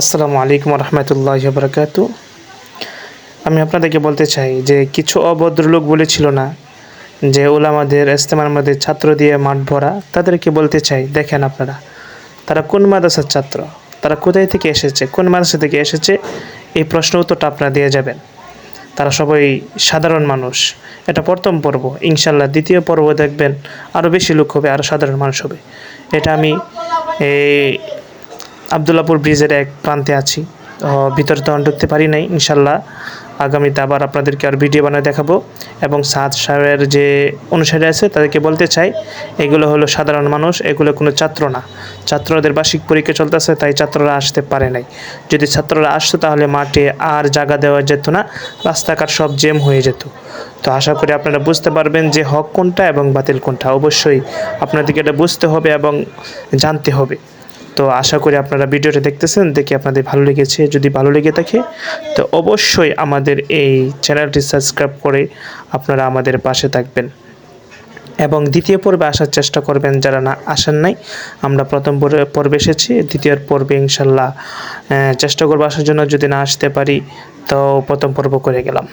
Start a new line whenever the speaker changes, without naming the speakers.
আসসালামু আলাইকুম রহমতুল্লাহ বরকাতু আমি আপনাদেরকে বলতে চাই যে কিছু অভদ্র লোক বলেছিল না যে ওলামাদের ইস্তেমার মধ্যে ছাত্র দিয়ে মাঠ ভরা, তাদেরকে বলতে চাই, দেখেন আপনারা, তারা কোন মাদ্রাসার ছাত্র? তারা কোথায় থেকে এসেছে? কোন মাদ্রাসা থেকে এসেছে? এই প্রশ্ন উত্তরটা আপনারা দিয়ে যাবেন। তারা সবাই সাধারণ মানুষ। এটা প্রথম পর্ব। ইনশাল্লাহ দ্বিতীয় পর্ব দেখবেন আরও বেশি লোক হবে আরও সাধারণ মানুষ হবে। এটা আমি এই আবদুল্লাপুর ব্রিজের এক প্রান্তে আছি। ভিতরে তো ঢুকতে পারি নাই ইনশাল্লাহ আগামীতে আবার আপনাদেরকে আর ভিডিও বানিয়ে দেখাবো। এবং সাদ সাহেবের যে অনুসারী আছে, তাদেরকে বলতে চাই, এগুলো হলো সাধারণ মানুষ, এগুলো কোনো ছাত্র না। ছাত্রদের বার্ষিক পরীক্ষা চলতেছে, তাই ছাত্ররা আসতে পারে নাই। যদি ছাত্ররা আসতো, তাহলে মাঠে আর জায়গা দেওয়া যেত না, রাস্তাঘাট সব জেম হয়ে যেত। তো আশা করি আপনারা বুঝতে পারবেন যে হক কোনটা এবং বাতিল কোনটা। অবশ্যই আপনাদেরকে এটা বুঝতে হবে এবং জানতে হবে। তো আশা করি আপনারা ভিডিওটা দেখতেছেন, দেখে আপনাদের ভালো লেগেছে। যদি ভালো লেগে থাকে, তো অবশ্যই আমাদের এই চ্যানেলটি সাবস্ক্রাইব করে আপনারা আমাদের পাশে থাকবেন। এবং দ্বিতীয় পর্বে আসার চেষ্টা করবেন যারা না আসেন নাই, আমরা প্রথম পর্বে- এসেছি, দ্বিতীয় পর্বে ইনশাল্লাহ চেষ্টা করব আসার জন্য। যদি না আসতে পারি, তো প্রথম পর্ব করে গেলাম।